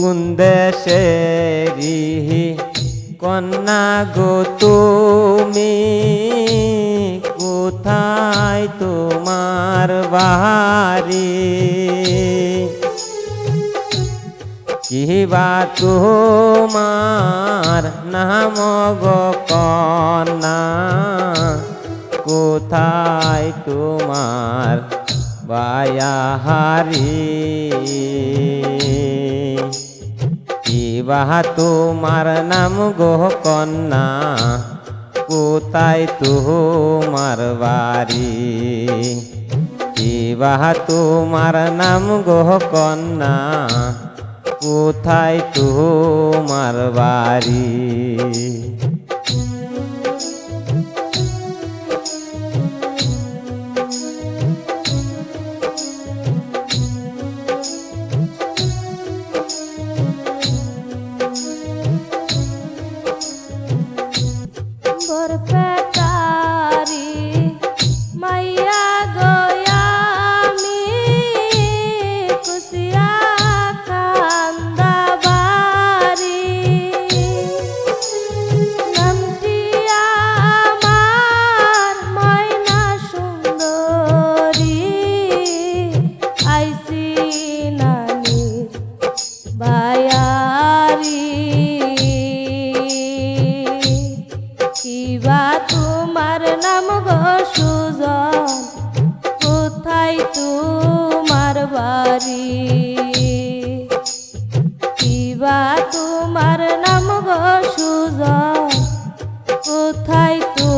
কোন কন্যা গো তুমি। কোথায় তোমার বাড়ি কিবা তোমার নাম গো কন্যা? কোথায় তোমার বায়াহারি? কিবা তোমার নাম গো কন্যা, কোথায় তোমার বাড়ি? বিবাহ তোমার নাম গো কন্যা, কোথায় তোমার বাড়ি? for a back. কিবা তোমার নাম গো সুজন। কোথায় তোমার বাড়ি? কিবা তোমার নাম গো কোথায় তোমার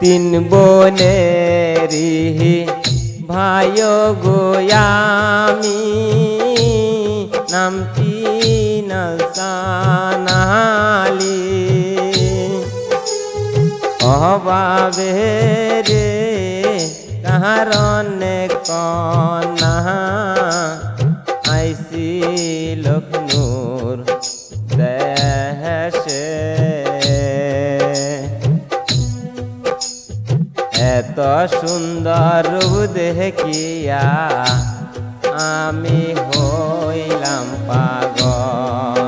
তিন বোনেরি ভাই গোয়ামি নামটি নসানালি অভাবে রে কারণে কনা। আইসি লক্ষ্ণুর দেশে সুন্দর রূপ দেখিয়া আমি হইলাম পাগল।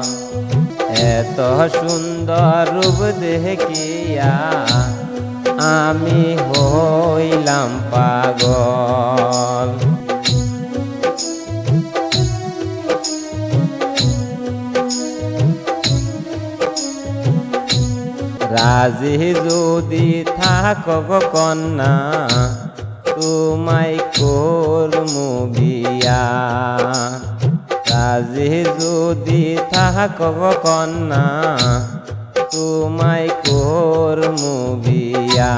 এত সুন্দর রূপ দেখিয়া আমি হইলাম পাগল। রাজি যদি থাকব কন্যা তোমায় করমু বিয়া রাজি যদি থাকব কন্যা তোমায় করমু বিয়া